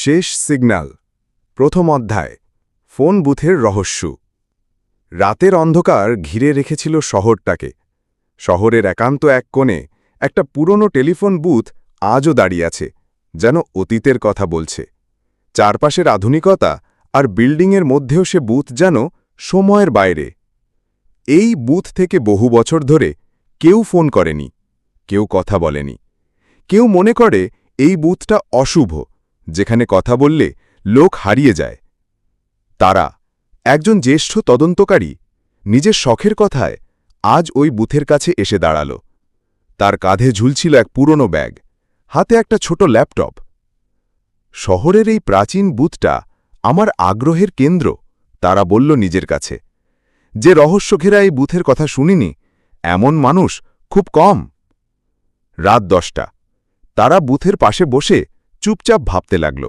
শেষ সিগন্যাল প্রথম অধ্যায়, ফোন বুথের রহস্য। রাতের অন্ধকার ঘিরে রেখেছিল শহরটাকে। শহরের একান্ত এক কোণে একটা পুরনো টেলিফোন বুথ আজও দাঁড়িয়ে আছে, যেন অতীতের কথা বলছে। চারপাশের আধুনিকতা আর বিল্ডিংয়ের মধ্যেও সে বুথ যেন সময়ের বাইরে। এই বুথ থেকে বহু বছর ধরে কেউ ফোন করেনি, কেউ কথা বলেনি। কেউ মনে করে এই বুথটা অশুভ। যেখানে কথা বললে লোক হারিয়ে যায়। তারা, একজন জ্যেষ্ঠ তদন্তকারী নিজের শখের কথায় আজ ওই বুথের কাছে এসে দাঁড়াল। তার কাঁধে ঝুলছিল এক পুরনো ব্যাগ, হাতে একটা ছোট ল্যাপটপ। শহরের এই প্রাচীন বুথটা আমার আগ্রহের কেন্দ্র, তারা বলল নিজের কাছে। যে রহস্য ঘেরা এই বুথের কথা শুনিনি, এমন মানুষ খুব কম। রাত দশটা। তারা বুথের পাশে বসে চুপচাপ ভাবতে লাগল।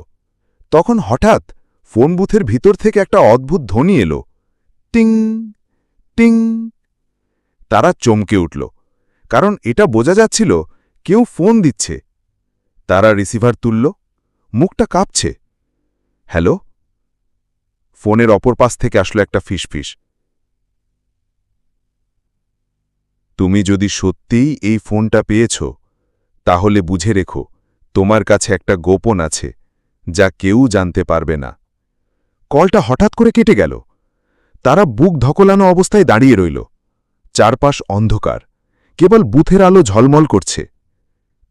তখন হঠাৎ ফোন বুথের ভিতর থেকে একটা অদ্ভুত ধ্বনি এলো। টিং টিং। তারা চমকে উঠল, কারণ এটা বোঝা যাচ্ছিল কেউ ফোন দিচ্ছে। তারা রিসিভার তুলল, মুখটা কাঁপছে। হ্যালো? ফোনের অপর পাশ থেকে আসলো একটা ফিসফিস। তুমি যদি সত্যিই এই ফোনটা পেয়েছ, তাহলে বুঝে রেখো তোমার কাছে একটা গোপন আছে, যা কেউ জানতে পারবে না। কলটা হঠাৎ করে কেটে গেল। তারা বুক ধকলানো অবস্থায় দাঁড়িয়ে রইল। চারপাশ অন্ধকার। কেবল বুথের আলো ঝলমল করছে।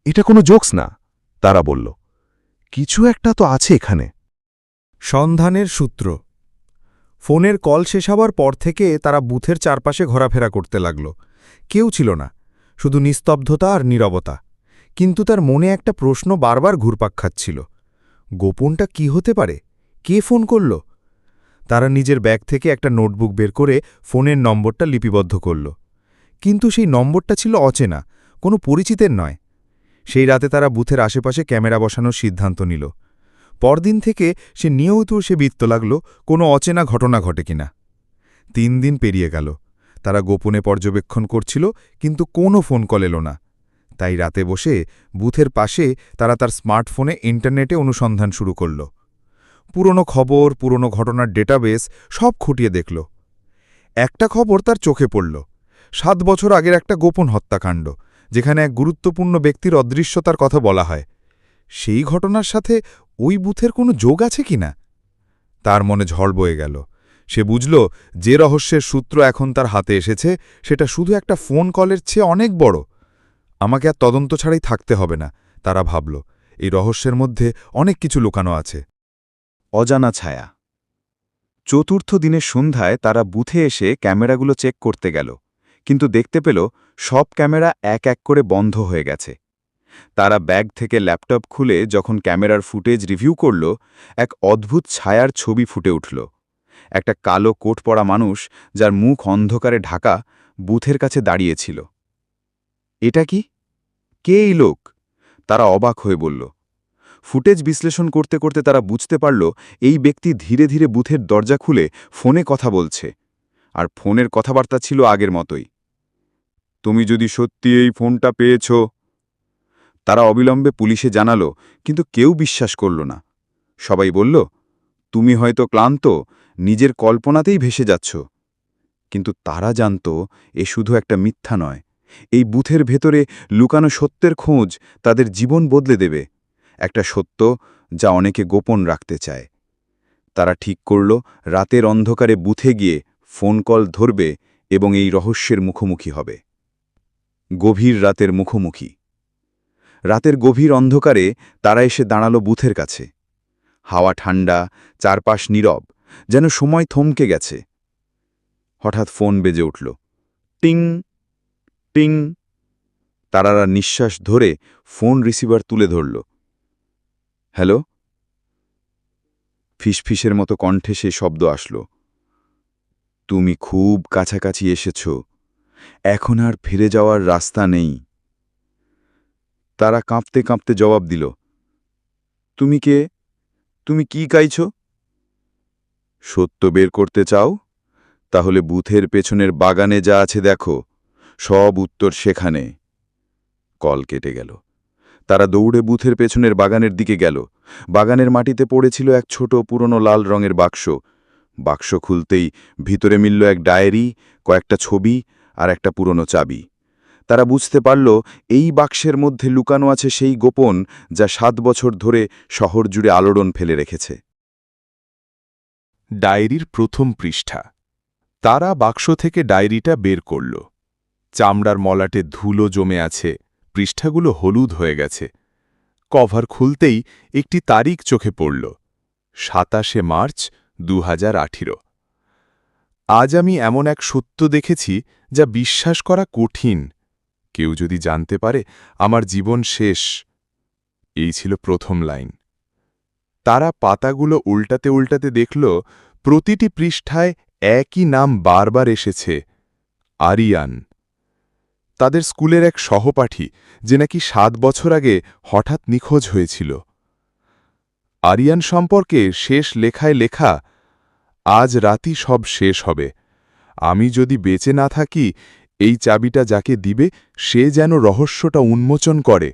এটা কোনো জোকস না, তারা বলল। কিছু একটা তো আছে এখানে। সন্ধানের সূত্র। ফোনের কল শেষ হবার পর থেকে তারা বুথের চারপাশে ঘোরাফেরা করতে লাগল। কেউ ছিল না, শুধু নিস্তব্ধতা আর নীরবতা। কিন্তু তার মনে একটা প্রশ্ন বারবার ঘুরপাক খাচ্ছিল। গোপনটা কি হতে পারে? কে ফোন করল? তারা নিজের ব্যাগ থেকে একটা নোটবুক বের করে ফোনের নম্বরটা লিপিবদ্ধ করল। কিন্তু সেই নম্বরটা ছিল অচেনা, কোনো পরিচিতের নয়। সেই রাতে তারা বুথের আশেপাশে ক্যামেরা বসানোর সিদ্ধান্ত নিল। পরদিন থেকে সে নিয়মিত সে বিত্ত লাগল, কোনো অচেনা ঘটনা ঘটে কিনা। তিন দিন পেরিয়ে গেল। তারা গোপনে পর্যবেক্ষণ করছিল, কিন্তু কোনো ফোন কল এলো না। তাই রাতে বসে বুথের পাশে তারা তার স্মার্টফোনে ইন্টারনেটে অনুসন্ধান শুরু করল। পুরনো খবর, পুরনো ঘটনার ডেটাবেস সব খুঁটিয়ে দেখল। একটা খবর তার চোখে পড়ল। সাত বছর আগের একটা গোপন হত্যাকাণ্ড, যেখানে এক গুরুত্বপূর্ণ ব্যক্তির অদৃশ্যতার কথা বলা হয়। সেই ঘটনার সাথে ওই বুথের কোনো যোগ আছে কিনা তার মনে ঝড় বয়ে গেল। সে বুঝল যে রহস্যের সূত্র এখন তার হাতে এসেছে, সেটা শুধু একটা ফোন কলের চেয়ে অনেক বড়। আমাকে আর তদন্ত ছাড়াই থাকতে হবে না, তারা ভাবল। এই রহস্যের মধ্যে অনেক কিছু লুকানো আছে। অজানা ছায়া। চতুর্থ দিনের সন্ধ্যায় তারা বুথে এসে ক্যামেরাগুলো চেক করতে গেল, কিন্তু দেখতে পেল সব ক্যামেরা এক এক করে বন্ধ হয়ে গেছে। তারা ব্যাগ থেকে ল্যাপটপ খুলে যখন ক্যামেরার ফুটেজ রিভিউ করল, এক অদ্ভুত ছায়ার ছবি ফুটে উঠল। একটা কালো কোট পরা মানুষ, যার মুখ অন্ধকারে ঢাকা, বুথের কাছে দাঁড়িয়েছিল এটা কি? কে এই লোক? তারা অবাক হয়ে বলল। ফুটেজ বিশ্লেষণ করতে করতে তারা বুঝতে পারল, এই ব্যক্তি ধীরে ধীরে বুথের দরজা খুলে ফোনে কথা বলছে। আর ফোনের কথাবার্তা ছিল আগের মতোই। তুমি যদি সত্যি এই ফোনটা পেয়েছ? তারা অবিলম্বে পুলিশে জানালো, কিন্তু কেউ বিশ্বাস করল না। সবাই বলল, তুমি হয়তো ক্লান্ত, নিজের কল্পনাতেই ভেসে যাচ্ছ। কিন্তু তারা জানত, এ শুধু একটা মিথ্যা নয়। এই বুথের ভেতরে লুকানো সত্যের খোঁজ তাদের জীবন বদলে দেবে। একটা সত্য যা অনেকে গোপন রাখতে চায়। তারা ঠিক করল, রাতের অন্ধকারে বুথে গিয়ে ফোন কল ধরবে এবং এই রহস্যের মুখোমুখি হবে। গভীর রাতের মুখোমুখি। রাতের গভীর অন্ধকারে তারা এসে দাঁড়াল বুথের কাছে। হাওয়া ঠান্ডা, চারপাশ নীরব, যেন সময় থমকে গেছে। হঠাৎ ফোন বেজে উঠল। টিং! টিং, তারারা নিঃশ্বাস ধরে ফোন রিসিভার তুলে ধরল। হ্যালো? ফিসফিসের মতো কণ্ঠে সে শব্দ আসল। তুমি খুব কাছাকাছি এসেছ। এখন আর ফিরে যাওয়ার রাস্তা নেই। তারা কাঁপতে কাঁপতে জবাব দিল। তুমি কে? তুমি কি গাইছ? সত্য বের করতে চাও? তাহলে বুথের পেছনের বাগানে যা আছে দেখো। সব উত্তর সেখানে। কল কেটে গেল। তারা দৌড়ে বুথের পেছনের বাগানের দিকে গেল। বাগানের মাটিতে পড়েছিল এক ছোট পুরনো লাল রঙের বাক্স। বাক্স খুলতেই ভিতরে মিলল এক ডায়েরি, কয়েকটা ছবি আর একটা পুরনো চাবি। তারা বুঝতে পারল, এই বাক্সের মধ্যে লুকানো আছে সেই গোপন যা সাত বছর ধরে শহর জুড়ে আলোড়ন ফেলে রেখেছে। ডায়েরির প্রথম পৃষ্ঠা। তারা বাক্স থেকে ডায়েরিটা বের করল। চামড়ার মলাটে ধুলো জমে আছে, পৃষ্ঠাগুলো হলুদ হয়ে গেছে। কভার খুলতেই একটি তারিখ চোখে পড়ল, সাতাশে মার্চ দু হাজার আঠেরো। আজ আমি এমন এক সত্য দেখেছি যা বিশ্বাস করা কঠিন। কেউ যদি জানতে পারে, আমার জীবন শেষ। এই ছিল প্রথম লাইন। তারা পাতাগুলো উল্টাতে উল্টাতে দেখল, প্রতিটি পৃষ্ঠায় একই নাম বারবার এসেছে, আরিয়ান। তাদের স্কুলের এক সহপাঠী, যে নাকি সাত বছর আগে হঠাৎ নিখোঁজ হয়েছিল। আরিয়ান সম্পর্কে শেষ লেখায় লেখা, আজ রাতি সব শেষ হবে। আমি যদি বেঁচে না থাকি, এই চাবিটা যাকে দিবে, সে যেন রহস্যটা উন্মোচন করে।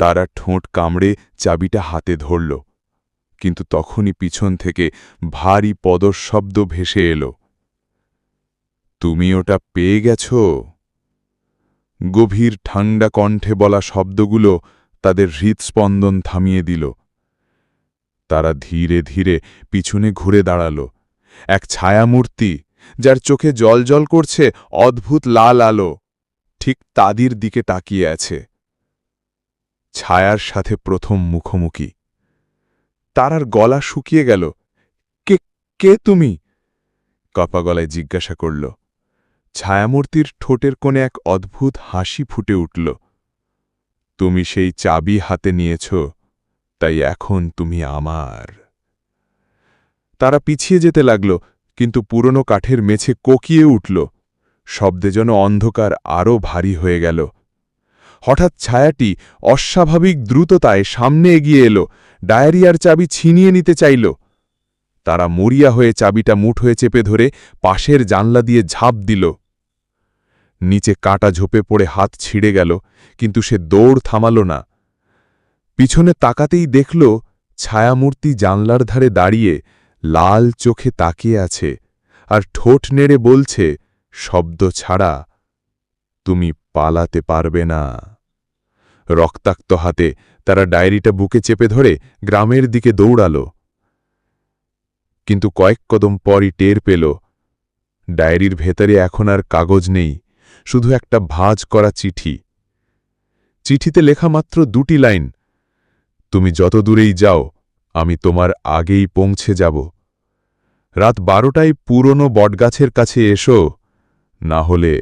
তারা ঠোঁট কামড়ে চাবিটা হাতে ধরল। কিন্তু তখনই পিছন থেকে ভারী পদশব্দ ভেসে এলো। তুমি ওটা পেয়ে গেছ? গভীর ঠান্ডা কণ্ঠে বলা শব্দগুলো তাদের হৃৎস্পন্দন থামিয়ে দিল। তারা ধীরে ধীরে পিছনে ঘুরে দাঁড়াল। এক ছায়ামূর্তি, যার চোখে জলজল করছে, অদ্ভুত লাল আলো ঠিক তাদের দিকে তাকিয়ে আছে। ছায়ার সাথে প্রথম মুখোমুখি। তারার গলা শুকিয়ে গেল। কে কে তুমি? কপা গলায় জিজ্ঞাসা করল। ছায়ামূর্তির ঠোঁটের কোণে এক অদ্ভুত হাসি ফুটে উঠল। তুমি সেই চাবি হাতে নিয়েছ, তাই এখন তুমি আমার। তারা পিছিয়ে যেতে লাগল, কিন্তু পুরনো কাঠের মেছে কোকিয়ে উঠল। শব্দে যেন অন্ধকার আরও ভারী হয়ে গেল। হঠাৎ ছায়াটি অস্বাভাবিক দ্রুততায় সামনে এগিয়ে এলো, ডায়েরিয়ার চাবি ছিনিয়ে নিতে চাইল। তারা মরিয়া হয়ে চাবিটা মুঠ হয়ে চেপে ধরে পাশের জানলা দিয়ে ঝাঁপ দিল। নিচে কাটা ঝোপে পড়ে হাত ছিঁড়ে গেল, কিন্তু সে দৌড় থামাল না। পিছনে তাকাতেই দেখল ছায়ামূর্তি জানলার ধারে দাঁড়িয়ে লাল চোখে তাকিয়ে আছে আর ঠোঁট নেড়ে বলছে, শব্দ ছাড়া তুমি পালাতে পারবে না। রক্তাক্ত হাতে তারা ডায়েরিটা বুকে চেপে ধরে গ্রামের দিকে দৌড়াল। কিন্তু কয়েক কদম পরই টের পেল, ডায়েরির ভেতরে এখন আর কাগজ নেই। শুধু একটা ভাঁজ করা চিঠি। চিঠিতে লেখা মাত্র দুটি লাইন, তুমি যত দূরেই যাও, আমি তোমার আগেই পৌঁছে যাব। রাত বারোটায় পুরনো বটগাছের কাছে এসো, না হলে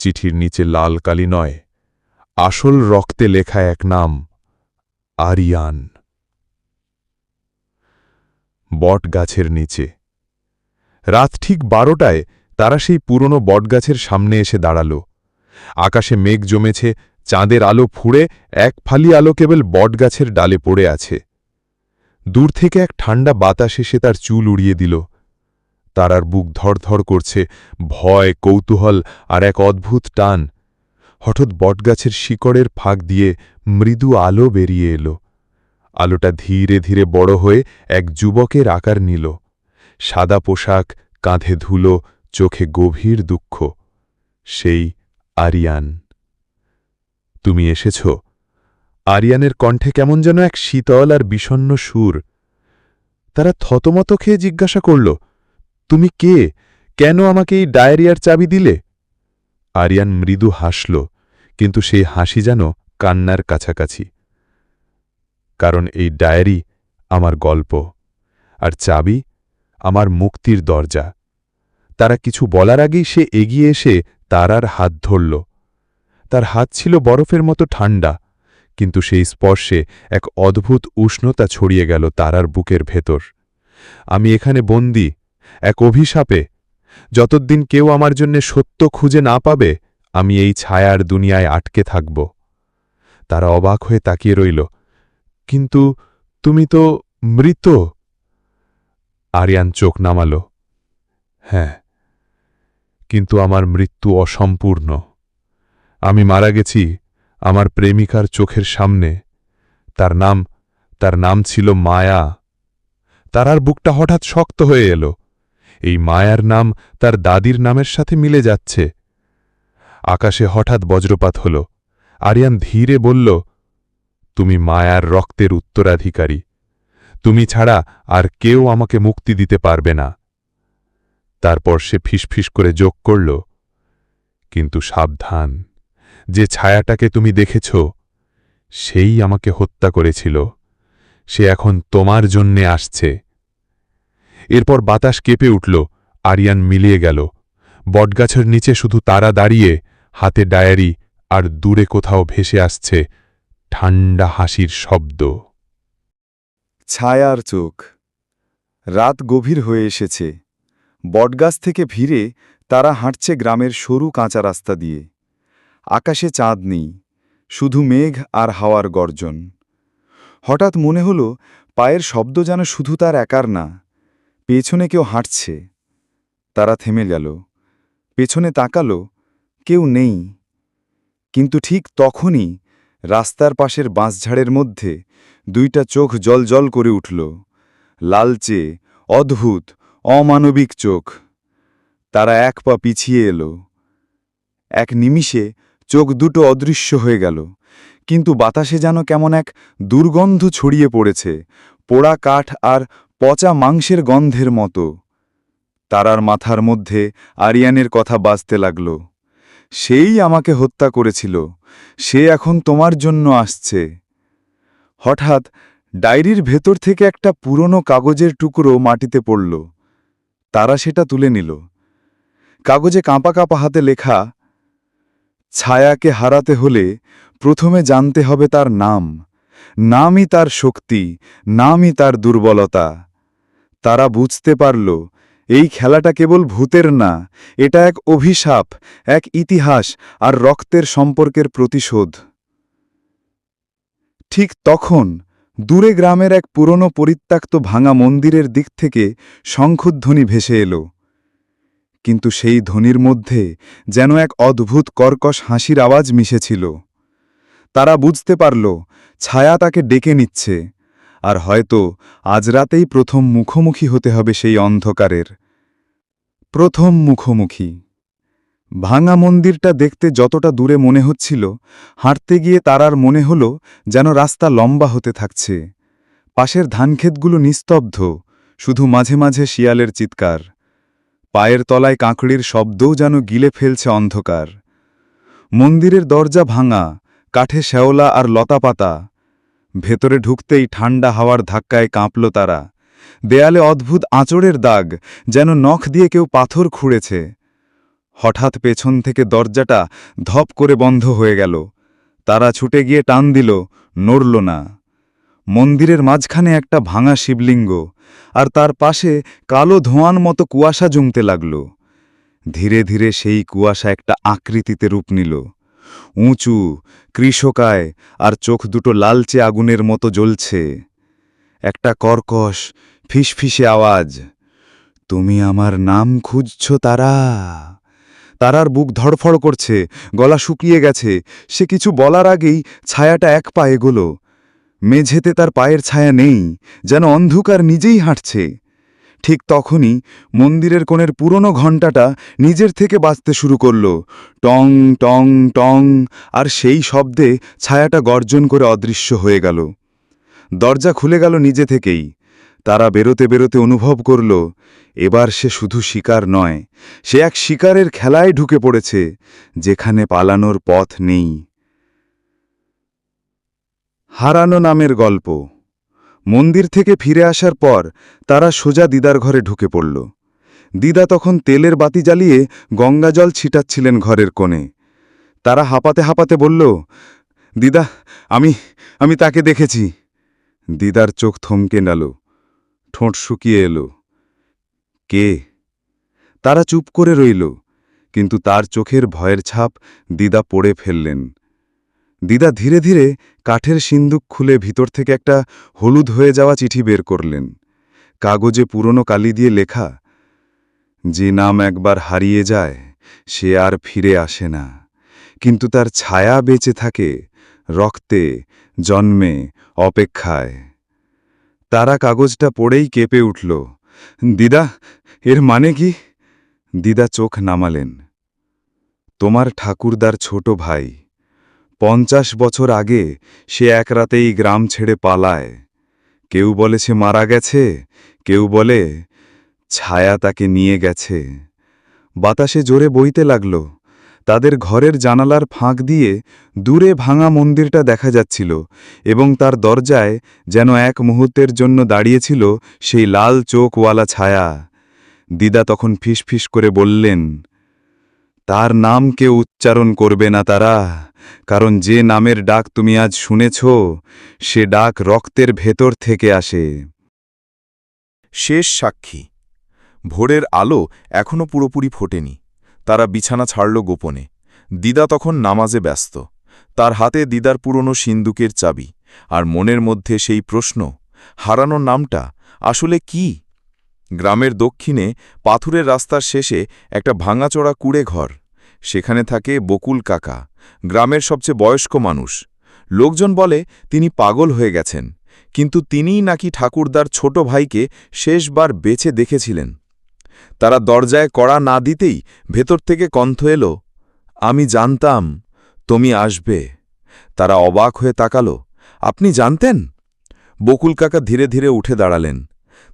চিঠির নিচে লাল কালি নয়, আসল রক্তে লেখা এক নাম, আরিয়ান। বটগাছের নিচে। রাত ঠিক বারোটায় তারা সেই পুরনো বটগাছের সামনে এসে দাঁড়াল। আকাশে মেঘ জমেছে, চাঁদের আলো ফুঁড়ে, এক ফালি আলো কেবল বটগাছের ডালে পড়ে আছে। দূর থেকে এক ঠান্ডা বাতাস এসে তার চুল উড়িয়ে দিল। তারার বুক ধড়ধড় করছে, ভয়, কৌতূহল আর এক অদ্ভুত টান। হঠাৎ বটগাছের শিকড়ের ফাঁক দিয়ে মৃদু আলো বেরিয়ে এলো। আলোটা ধীরে ধীরে বড় হয়ে এক যুবকের আকার নিল। সাদা পোশাক, কাঁধে ধুলো চোখে গভীর দুঃখ, সেই আরিয়ান। তুমি এসেছ? আরিয়ানের কণ্ঠে কেমন যেন এক শীতল আর বিষণ্ন সুর। তারা থতমত খেয়ে জিজ্ঞাসা করল, তুমি কে? কেন আমাকে এই ডায়েরিয়ার চাবি দিলে? আরিয়ান মৃদু হাসল, কিন্তু সেই হাসি যেন কান্নার কাছাকাছি। কারণ এই ডায়েরি আমার গল্প, আর চাবি আমার মুক্তির দরজা। তারা কিছু বলার আগেই সে এগিয়ে এসে তারার হাত ধরল। তার হাত ছিল বরফের মতো ঠান্ডা কিন্তু সেই স্পর্শে এক অদ্ভুত উষ্ণতা ছড়িয়ে গেল তারার বুকের ভেতর। আমি এখানে বন্দি, এক অভিশাপে। যতদিন কেউ আমার জন্যে সত্য খুঁজে না পাবে, আমি এই ছায়ার দুনিয়ায় আটকে থাকব। তারা অবাক হয়ে তাকিয়ে রইল। কিন্তু তুমি তো মৃত? আরিয়ান চোখ নামাল। হ্যাঁ। কিন্তু আমার মৃত্যু অসম্পূর্ণ। আমি মারা গেছি আমার প্রেমিকার চোখের সামনে। তার নাম তার নাম ছিল মায়া। তারার বুকটা হঠাৎ শক্ত হয়ে এলো। এই মায়ার নাম তার দাদির নামের সাথে মিলে যাচ্ছে। আকাশে হঠাৎ বজ্রপাত হল। আরিয়ান ধীরে বলল, তুমি মায়ার রক্তের উত্তরাধিকারী। তুমি ছাড়া আর কেউ আমাকে মুক্তি দিতে পারবে না। তারপর সে ফিসফিস করে যোগ করল, কিন্তু সাবধান, যে ছায়াটাকে তুমি দেখেছ, সেই আমাকে হত্যা করেছিল। সে এখন তোমার জন্যে আসছে। এরপর বাতাস কেঁপে উঠল, আরিয়ান মিলিয়ে গেল। বটগাছের নিচে শুধু তারা দাঁড়িয়ে, হাতে ডায়েরি আর দূরে কোথাও ভেসে আসছে ঠান্ডা হাসির শব্দ। ছায়ার চোখ, রাত গভীর হয়ে এসেছে। বটগাছ থেকে ভিড়ে তারা হাঁটছে গ্রামের সরু কাঁচা রাস্তা দিয়ে। আকাশে চাঁদ নেই, শুধু মেঘ আর হাওয়ার গর্জন। হঠাৎ মনে হল, পায়ের শব্দ যেন শুধু তার একার না, পেছনে কেউ হাঁটছে। তারা থেমে গেল, পেছনে তাকালো, কেউ নেই। কিন্তু ঠিক তখনই রাস্তার পাশের বাঁশঝাড়ের মধ্যে দুইটা চোখ জলজল করে উঠল। লালচে, অদ্ভুত অমানবিক চোখ। তারা এক পা পিছিয়ে এলো। এক নিমিষে চোখ দুটো অদৃশ্য হয়ে গেল। কিন্তু বাতাসে যেন কেমন এক দুর্গন্ধ ছড়িয়ে পড়েছে, পোড়া কাঠ আর পচা মাংসের গন্ধের মতো। তারার মাথার মধ্যে আরিয়ানের কথা বাজতে লাগল। সেই আমাকে হত্যা করেছিল। সে এখন তোমার জন্য আসছে। হঠাৎ ডায়েরির ভেতর থেকে একটা পুরনো কাগজের টুকরো মাটিতে পড়ল। তারা সেটা তুলে নিল। কাগজে কাঁপা কাঁপা হাতে লেখা, ছায়াকে হারাতে হলে প্রথমে জানতে হবে তার নাম। নামই তার শক্তি, নামই তার দুর্বলতা। তারা বুঝতে পারল, এই খেলাটা কেবল ভূতের না, এটা এক অভিশাপ, এক ইতিহাস আর রক্তের সম্পর্কের প্রতিশোধ। ঠিক তখন দূরে গ্রামের এক পুরনো পরিত্যক্ত ভাঙা মন্দিরের দিক থেকে শঙ্খধ্বনি ভেসে এলো। কিন্তু সেই ধ্বনির মধ্যে যেন এক অদ্ভুত কর্কশ হাসির আওয়াজ মিশেছিল। তারা বুঝতে পারল, ছায়া তাকে ডেকে নিচ্ছে, আর হয়তো আজ রাতেই প্রথম মুখোমুখি হতে হবে সেই অন্ধকারের। প্রথম মুখোমুখি। ভাঙা মন্দিরটা দেখতে যতটা দূরে মনে হচ্ছিল, হাঁটতে গিয়ে তারার মনে হল যেন রাস্তা লম্বা হতে থাকছে। পাশের ধানক্ষেতগুলো নিস্তব্ধ, শুধু মাঝে মাঝে শিয়ালের চিৎকার। পায়ের তলায় কাঁকড়ির শব্দও যেন গিলে ফেলছে অন্ধকার। মন্দিরের দরজা ভাঙা, কাঠে শ্যাওলা আর লতাপাতা। ভেতরে ঢুকতেই ঠান্ডা হাওয়ার ধাক্কায় কাঁপল তারা। দেয়ালে অদ্ভুত আঁচড়ের দাগ, যেন নখ দিয়ে কেউ পাথর খুঁড়েছে। হঠাৎ পেছন থেকে দরজাটা ধপ করে বন্ধ হয়ে গেল। তারা ছুটে গিয়ে টান দিল, নড়ল না। মন্দিরের মাঝখানে একটা ভাঙা শিবলিঙ্গ, আর তার পাশে কালো ধোঁয়ান মতো কুয়াশা জমতে লাগল। ধীরে ধীরে সেই কুয়াশা একটা আকৃতিতে রূপ নিল। উঁচু, কৃষকায়, আর চোখ দুটো লালচে আগুনের মতো জ্বলছে। একটা কর্কশ, ফিসফিসে আওয়াজ, তুমি আমার নাম খুঁজছ তারা? তারার বুক ধড়ফড় করছে, গলা শুকিয়ে গেছে। সে কিছু বলার আগেই ছায়াটা এক পা এগোলো। মেঝেতে তার পায়ের ছায়া নেই, যেন অন্ধকার নিজেই হাঁটছে। ঠিক তখনই মন্দিরের কোণের পুরনো ঘণ্টাটা নিজের থেকে বাঁচতে শুরু করল। টং টং টং, আর সেই শব্দে ছায়াটা গর্জন করে অদৃশ্য হয়ে গেল। দরজা খুলে গেল নিজে থেকেই। তারা বেরোতে বেরোতে অনুভব করল, এবার সে শুধু শিকার নয়, সে এক শিকারের খেলায় ঢুকে পড়েছে, যেখানে পালানোর পথ নেই। হারানো নামের গল্প। মন্দির থেকে ফিরে আসার পর তারা সোজা দিদার ঘরে ঢুকে পড়ল। দিদা তখন তেলের বাতি জ্বালিয়ে গঙ্গাজল ছিটাচ্ছিলেন ঘরের কোণে। তারা হাঁপাতে হাঁপাতে বলল, দিদা, আমি আমি তাকে দেখেছি। দিদার চোখ থমকে নাল। ঠোঁট শুকিয়ে এলো। কে? তারা চুপ করে রইল, কিন্তু তার চোখের ভয়ের ছাপ দিদা পড়ে ফেললেন। দিদা ধীরে ধীরে কাঠের সিন্দুক খুলে ভিতর থেকে একটা হলুদ হয়ে যাওয়া চিঠি বের করলেন। কাগজে পুরনো কালি দিয়ে লেখা, যে নাম একবার হারিয়ে যায়, সে আর ফিরে আসে না। কিন্তু তার ছায়া বেঁচে থাকে, রক্তে, জন্মে, অপেক্ষায়। তারা কাগজটা পড়েই কেঁপে উঠল। দিদা, এর মানে কি? দিদা চোখ নামালেন। তোমার ঠাকুরদার ছোট ভাই। পঞ্চাশ বছর আগে সে এক রাতেই গ্রাম ছেড়ে পালায়। কেউ বলে সে মারা গেছে, কেউ বলে ছায়া তাকে নিয়ে গেছে। বাতাসে জোরে বইতে লাগল। তাদের ঘরের জানালার ফাঁক দিয়ে দূরে ভাঙা মন্দিরটা দেখা যাচ্ছিল এবং তার দরজায় যেন এক মুহূর্তের জন্য দাঁড়িয়েছিল সেই লাল চোখওয়ালা ছায়া। দিদা তখন ফিসফিস করে বললেন, তার নাম কেউ উচ্চারণ করবে না তারা, কারণ যে নামের ডাক তুমি আজ শুনেছ, সে ডাক রক্তের ভেতর থেকে আসে। শেষ সাক্ষী। ভোরের আলো এখনও পুরোপুরি ফোটেনি। তারা বিছানা ছাড়ল গোপনে। দিদা তখন নামাজে ব্যস্ত। তার হাতে দিদার পুরনো সিন্দুকের চাবি। আর মনের মধ্যে সেই প্রশ্ন হারানোর নামটা আসলে কি? গ্রামের দক্ষিণে পাথুরের রাস্তার শেষে একটা ভাঙাচোরা কুড়ে ঘর। সেখানে থাকে বকুল কাকা, গ্রামের সবচেয়ে বয়স্ক মানুষ। লোকজন বলে, তিনি পাগল হয়ে গেছেন। কিন্তু তিনিই নাকি ঠাকুরদার ছোট ভাইকে শেষবার বেছে দেখেছিলেন। তারা দরজায় কড়া না দিতেই ভেতর থেকে কণ্ঠ এলো, আমি জানতাম তুমি আসবে। তারা অবাক হয়ে তাকালো, আপনি জানতেন? বকুল কাকা ধীরে ধীরে উঠে দাঁড়ালেন।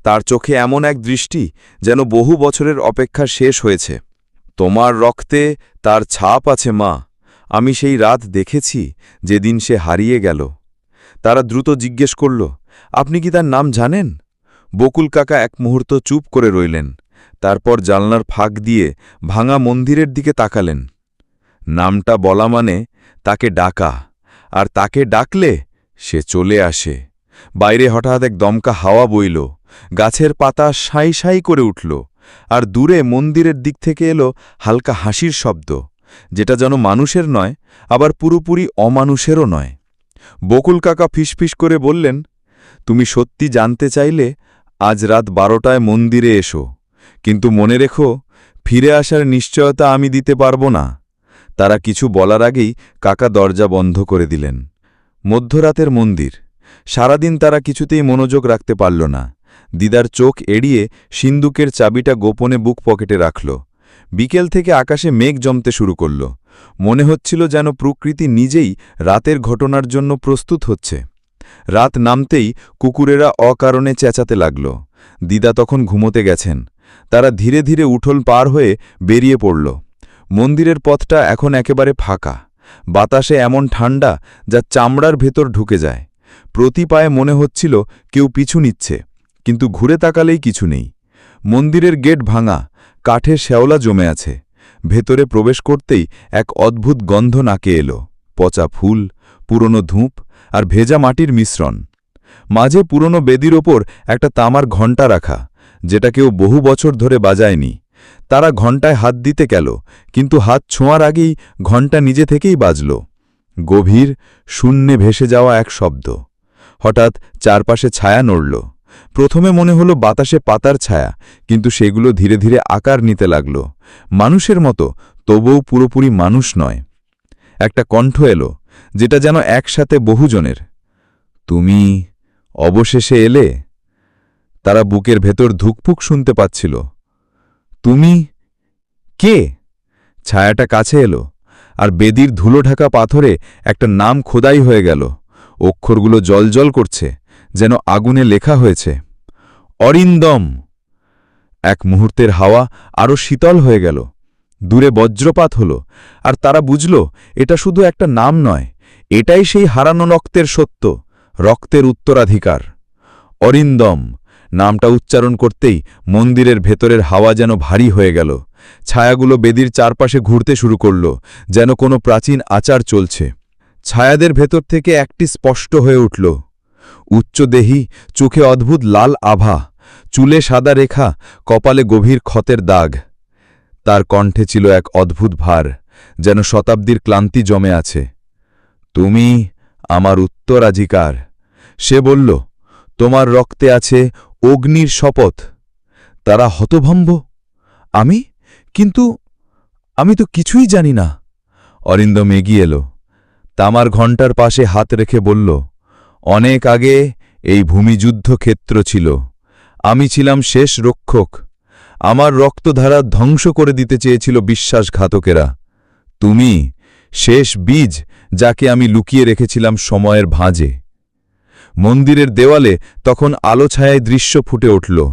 তার চোখে এমন এক দৃষ্টি যেন বহু বছরের অপেক্ষা শেষ হয়েছে। তোমার রক্তে তার ছাপ আছে, মা। আমি সেই রাত দেখেছি যেদিন সে হারিয়ে গেল। তারা দ্রুত জিজ্ঞেস করল, আপনি কি তার নাম জানেন? বকুল কাকা এক মুহূর্ত চুপ করে রইলেন। তারপর জানলার ফাঁক দিয়ে ভাঙা মন্দিরের দিকে তাকালেন। নামটা বলা মানে তাকে ডাকা, আর তাকে ডাকলে সে চলে আসে। বাইরে হঠাৎ এক দমকা হাওয়া বইল, গাছের পাতা সাই সাই করে উঠল, আর দূরে মন্দিরের দিক থেকে এলো হালকা হাসির শব্দ, যেটা যেন মানুষের নয়, আবার পুরোপুরি অমানুষেরও নয়। বকুল কাকা ফিসফিস করে বললেন, তুমি সত্যি জানতে চাইলে আজ রাত বারোটায় মন্দিরে এসো। কিন্তু মনে রেখো, ফিরে আসার নিশ্চয়তা আমি দিতে পারব না। তারা কিছু বলার আগেই কাকা দরজা বন্ধ করে দিলেন। মধ্যরাতের মন্দির। সারাদিন তারা কিছুতেই মনোযোগ রাখতে পারল না। দিদার চোখ এড়িয়ে সিন্দুকের চাবিটা গোপনে বুক পকেটে রাখল। বিকেল থেকে আকাশে মেঘ জমতে শুরু করল। মনে হচ্ছিল যেন প্রকৃতি নিজেই রাতের ঘটনার জন্য প্রস্তুত হচ্ছে। রাত নামতেই কুকুরেরা অকারণে চেঁচাতে লাগল। দিদা তখন ঘুমোতে গেছেন। তারা ধীরে ধীরে উঠোন পার হয়ে বেরিয়ে পড়ল। মন্দিরের পথটা এখন একেবারে ফাঁকা। বাতাসে এমন ঠান্ডা যা চামড়ার ভেতর ঢুকে যায়। প্রতি পায়ে মনে হচ্ছিল কেউ পিছু নিচ্ছে, কিন্তু ঘুরে তাকালেই কিছু নেই। মন্দিরের গেট ভাঙা কাঠের শ্যাওলা জমে আছে। ভেতরে প্রবেশ করতেই এক অদ্ভুত গন্ধ নাকে এলো। পচা ফুল, পুরনো ধূপ আর ভেজা মাটির মিশ্রণ। মাঝে পুরনো বেদির ওপর একটা তামার ঘণ্টা রাখা। যেটা কেউ বহু বছর ধরে বাজায়নি। তারা ঘণ্টায় হাত দিতে গেল কিন্তু হাত ছোঁয়ার আগেই ঘণ্টা নিজে থেকেই বাজল। গভীর, শূন্যে ভেসে যাওয়া এক শব্দ। হঠাৎ চারপাশে ছায়া নড়ল। প্রথমে মনে হলো বাতাসে পাতার ছায়া, কিন্তু সেগুলো ধীরে ধীরে আকার নিতে লাগল। মানুষের মতো, তবুও পুরোপুরি মানুষ নয়। একটা কণ্ঠ এলো, যেটা যেন একসাথে বহুজনের। তুমি অবশেষে এলে? তারা বুকের ভেতর ধুকপুক শুনতে পাচ্ছিল। তুমি? কে? ছায়াটা কাছে এলো, আর বেদির ধুলো ঢাকা পাথরে একটা নাম খোদাই হয়ে গেল। অক্ষরগুলো জলজল করছে, যেন আগুনে লেখা হয়েছে। অরিন্দম! এক মুহূর্তের হাওয়া আরও শীতল হয়ে গেল। দূরে বজ্রপাত হল, আর তারা বুঝল, এটা শুধু একটা নাম নয়, এটাই সেই হারানো রক্তের সত্য, রক্তের উত্তরাধিকার। অরিন্দম! নামটা উচ্চারণ করতেই মন্দিরের ভেতরের হাওয়া যেন ভারী হয়ে গেল। ছায়াগুলো বেদির চারপাশে ঘুরতে শুরু করল, যেন কোনো প্রাচীন আচার চলছে। ছায়াদের ভেতর থেকে একটি স্পষ্ট হয়ে উঠল। উচ্চদেহী চোখে অদ্ভুত লাল আভা, চুলে সাদা রেখা, কপালে গভীর ক্ষতের দাগ। তার কণ্ঠে ছিল এক অদ্ভুত ভার, যেন শতাব্দীর ক্লান্তি জমে আছে। তুমি আমার উত্তরাধিকার। সে বলল, তোমার রক্তে আছে অগ্নির শপথ। তারা হতভম্ব। আমি? কিন্তু আমি তো কিছুই জানি না। অরিন্দম এগিয়ে এলো। তামার ঘণ্টার পাশে হাত রেখে বলল, অনেক আগে এই ভূমিযুদ্ধ ক্ষেত্র ছিল। আমি ছিলাম শেষ রক্ষক। আমার রক্তধারা ধ্বংস করে দিতে চেয়েছিল বিশ্বাসঘাতকেরা। তুমি শেষ বীজ যাকে আমি লুকিয়ে রেখেছিলাম সময়ের ভাঁজে। মন্দিরের দেওয়ালে তখন আলো দৃশ্য ফুটে উঠল।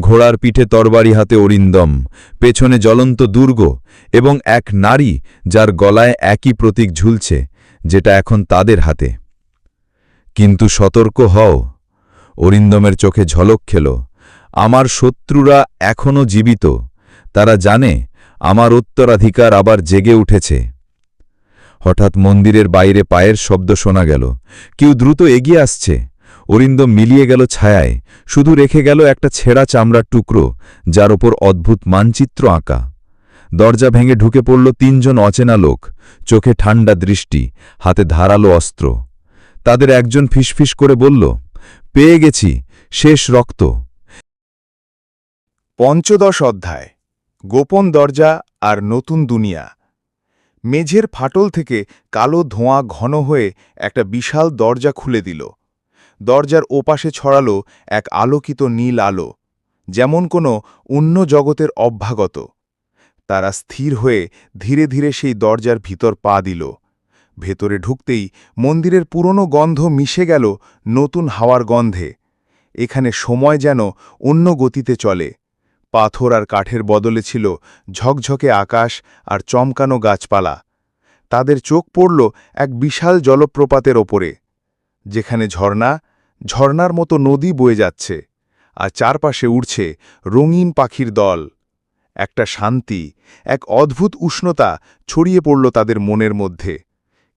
ঘোড়ার পিঠে তরবারি হাতে অরিন্দম, পেছনে জ্বলন্ত দুর্গ এবং এক নারী যার গলায় একই প্রতীক ঝুলছে, যেটা এখন তাদের হাতে। কিন্তু সতর্ক হও, অরিন্দমের চোখে ঝলক খেল। আমার শত্রুরা এখনও জীবিত। তারা জানে, আমার উত্তরাধিকার আবার জেগে উঠেছে। হঠাৎ মন্দিরের বাইরে পায়ের শব্দ শোনা গেল। কেউ দ্রুত এগিয়ে আসছে। অরিন্দ মিলিয়ে গেল ছায়ায়, শুধু রেখে গেল একটা ছেঁড়া চামড়ার টুকরো, যার ওপর অদ্ভুত মানচিত্র আঁকা। দরজা ভেঙে ঢুকে পড়ল তিনজন অচেনা লোক, চোখে ঠান্ডা দৃষ্টি, হাতে ধারালো অস্ত্র। তাদের একজন ফিসফিস করে বলল, পেয়ে গেছি, শেষ রক্ত। পঞ্চদশ অধ্যায়, গোপন দরজা আর নতুন দুনিয়া। মেঝের ফাটল থেকে কালো ধোঁয়া ঘন হয়ে একটা বিশাল দরজা খুলে দিল। দরজার ওপাশে ছড়ালো এক আলোকিত নীল আলো, যেমন কোনো অন্য জগতের অভ্যাগত। তারা স্থির হয়ে ধীরে ধীরে সেই দরজার ভিতর পা দিল। ভেতরে ঢুকতেই মন্দিরের পুরনো গন্ধ মিশে গেল নতুন হাওয়ার গন্ধে। এখানে সময় যেন অন্য গতিতে চলে। পাথর আর কাঠের বদলে ছিল ঝকঝকে আকাশ আর চমকানো গাছপালা। তাদের চোখ পড়ল এক বিশাল জলপ্রপাতের ওপরে। যেখানে ঝর্ণা, ঝর্ণার মতো নদী বয়ে যাচ্ছে আর চারপাশে উড়ছে রঙিন পাখির দল। একটা শান্তি, এক অদ্ভুত উষ্ণতা ছড়িয়ে পড়ল তাদের মনের মধ্যে।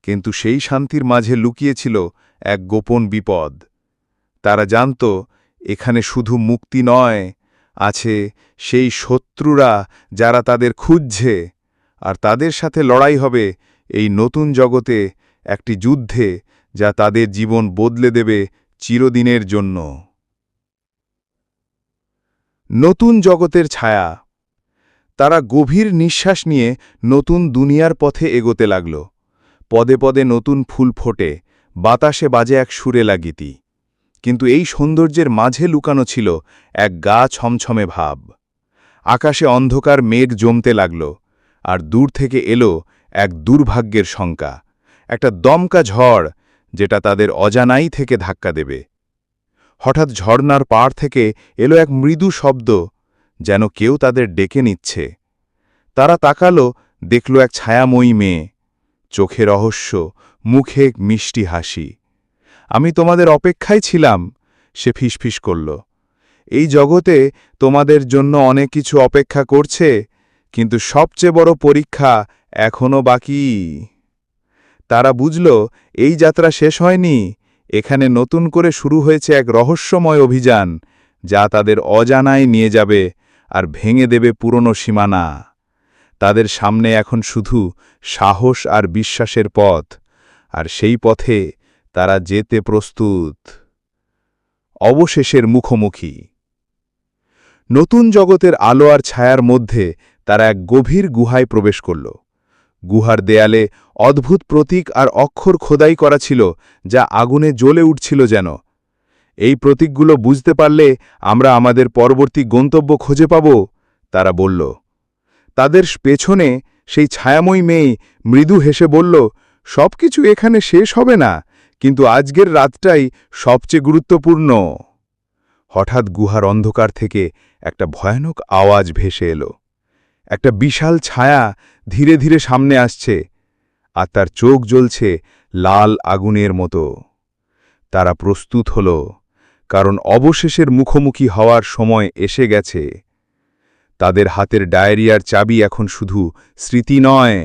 কিন্তু সেই শান্তির মাঝে লুকিয়েছিল এক গোপন বিপদ। তারা জানত, এখানে শুধু মুক্তি নয় আছে সেই শত্রুরা যারা তাদের খুঁজছে। আর তাদের সাথে লড়াই হবে এই নতুন জগতে একটি যুদ্ধে যা তাদের জীবন বদলে দেবে চিরদিনের জন্য। নতুন জগতের ছায়া। তারা গভীর নিঃশ্বাস নিয়ে নতুন দুনিয়ার পথে এগোতে লাগল। পদে পদে নতুন ফুল ফোটে। বাতাসে বাজে এক সুরে লাগিতি। কিন্তু এই সৌন্দর্যের মাঝে লুকানো ছিল এক গা ছমছমে ভাব। আকাশে অন্ধকার মেঘ জমতে লাগল, আর দূর থেকে এলো এক দুর্ভাগ্যের শঙ্কা, একটা দমকা ঝড় যেটা তাদের অজানাই থেকে ধাক্কা দেবে। হঠাৎ ঝর্নার পাড় থেকে এলো এক মৃদু শব্দ যেন কেউ তাদের ডেকে নিচ্ছে। তারা তাকালো, দেখল এক ছায়াময়ী মেয়ে, চোখে রহস্য, মুখে মিষ্টি হাসি। আমি তোমাদের অপেক্ষায় ছিলাম, সে ফিসফিস করল। এই জগতে তোমাদের জন্য অনেক কিছু অপেক্ষা করছে, কিন্তু সবচেয়ে বড় পরীক্ষা এখনও বাকি। তারা বুঝল, এই যাত্রা শেষ হয়নি, এখানে নতুন করে শুরু হয়েছে এক রহস্যময় অভিযান, যা তাদের অজানায় নিয়ে যাবে আর ভেঙে দেবে পুরনো সীমানা। তাদের সামনে এখন শুধু সাহস আর বিশ্বাসের পথ, আর সেই পথে তারা যেতে প্রস্তুত। অবশেষের মুখোমুখি। নতুন জগতের আলো আর ছায়ার মধ্যে তারা এক গভীর গুহায় প্রবেশ করল। গুহার দেয়ালে অদ্ভুত প্রতীক আর অক্ষর খোদাই করা ছিল, যা আগুনে জ্বলে উঠছিল যেন। এই প্রতীকগুলো বুঝতে পারলে আমরা আমাদের পরবর্তী গন্তব্য খুঁজে পাব, তারা বলল। তাদের পেছনে সেই ছায়াময়ী মেয়ে মৃদু হেসে বলল, সবকিছু এখানে শেষ হবে না। কিন্তু আজকের রাতটাই সবচেয়ে গুরুত্বপূর্ণ। হঠাৎ গুহার অন্ধকার থেকে একটা ভয়ানক আওয়াজ ভেসে এলো। একটা বিশাল ছায়া ধীরে ধীরে সামনে আসছে, আর তার চোখ জ্বলছে লাল আগুনের মতো। তারা প্রস্তুত হল, কারণ অবশেষের মুখোমুখি হওয়ার সময় এসে গেছে। তাদের হাতের ডায়েরিয়ার চাবি এখন শুধু স্মৃতি নয়,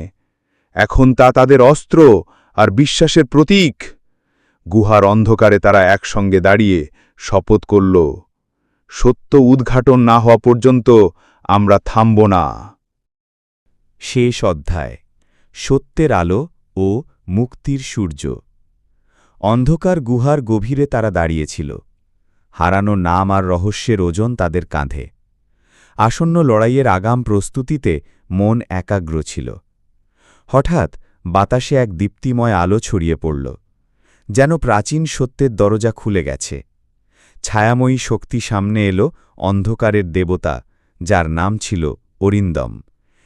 এখন তা তাদের অস্ত্র আর বিশ্বাসের প্রতীক। গুহার অন্ধকারে তারা একসঙ্গে দাঁড়িয়ে শপথ করল, সত্য উদ্ঘাটন না হওয়া পর্যন্ত আমরা থামব না। শেষ অধ্যায়, সত্যের আলো ও মুক্তির সূর্য। অন্ধকার গুহার গভীরে তারা দাঁড়িয়েছিল। হারানো নাম আর রহস্যের ওজন তাদের কাঁধে। আসন্ন লড়াইয়ের আগাম প্রস্তুতিতে মন একাগ্র ছিল। হঠাৎ বাতাসে এক দীপ্তিময় আলো ছড়িয়ে পড়ল। যেন প্রাচীন সত্যের দরজা খুলে গেছে। ছায়াময়ী শক্তি সামনে এলো অন্ধকারের দেবতা, যার নাম ছিল অরিন্দম।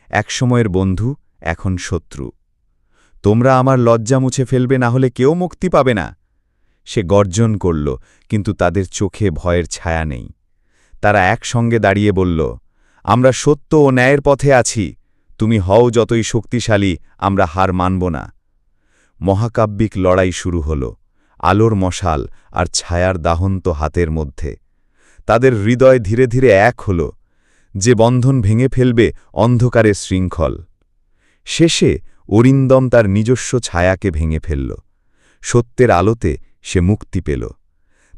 একসময়ের বন্ধু, এখন শত্রু। তোমরা আমার লজ্জা মুছে ফেলবে, না হলে কেউ মুক্তি পাবে না। সে গর্জন করল, কিন্তু তাদের চোখে ভয়ের ছায়া নেই। তারা একসঙ্গে দাঁড়িয়ে বলল, আমরা সত্য ও ন্যায়ের পথে আছি। তুমি হও যতই শক্তিশালী, আমরা হার মানব না। মহাকাব্যিক লড়াই শুরু হল, আলোর মশাল আর ছায়ার দাহন্ত হাতের মধ্যে। তাদের হৃদয় ধীরে ধীরে এক হল, যে বন্ধন ভেঙে ফেলবে অন্ধকারের শৃঙ্খল। শেষে অরিন্দম তার নিজস্ব ছায়াকে ভেঙে ফেলল। সত্যের আলোতে সে মুক্তি পেল।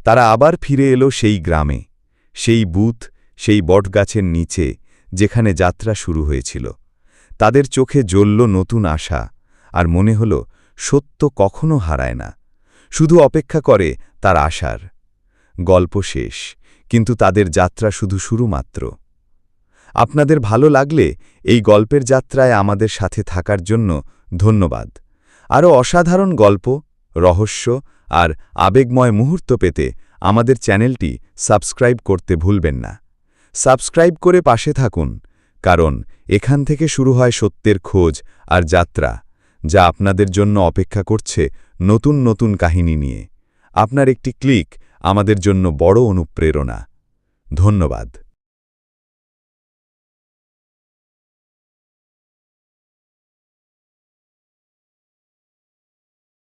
তারা আবার ফিরে এলো সেই গ্রামে, সেই বুথ, সেই বটগাছের নিচে, যেখানে যাত্রা শুরু হয়েছিল। তাদের চোখে জ্বলল নতুন আশা আর মনে হল সত্য কখনো হারায় না। শুধু অপেক্ষা করে তার আশার। গল্প শেষ, কিন্তু তাদের যাত্রা শুধু শুরু মাত্র আপনাদের ভালো লাগলে এই গল্পের যাত্রায় আমাদের সাথে থাকার জন্য ধন্যবাদ। আরও অসাধারণ গল্প, রহস্য আর আবেগময় মুহূর্ত পেতে আমাদের চ্যানেলটি সাবস্ক্রাইব করতে ভুলবেন না। সাবস্ক্রাইব করে পাশে থাকুন, কারণ এখান থেকে শুরু হয় সত্যের খোঁজ আর যাত্রা। যা আপনাদের জন্য অপেক্ষা করছে নতুন নতুন কাহিনী নিয়ে। আপনার একটি ক্লিক আমাদের জন্য বড় অনুপ্রেরণা। ধন্যবাদ।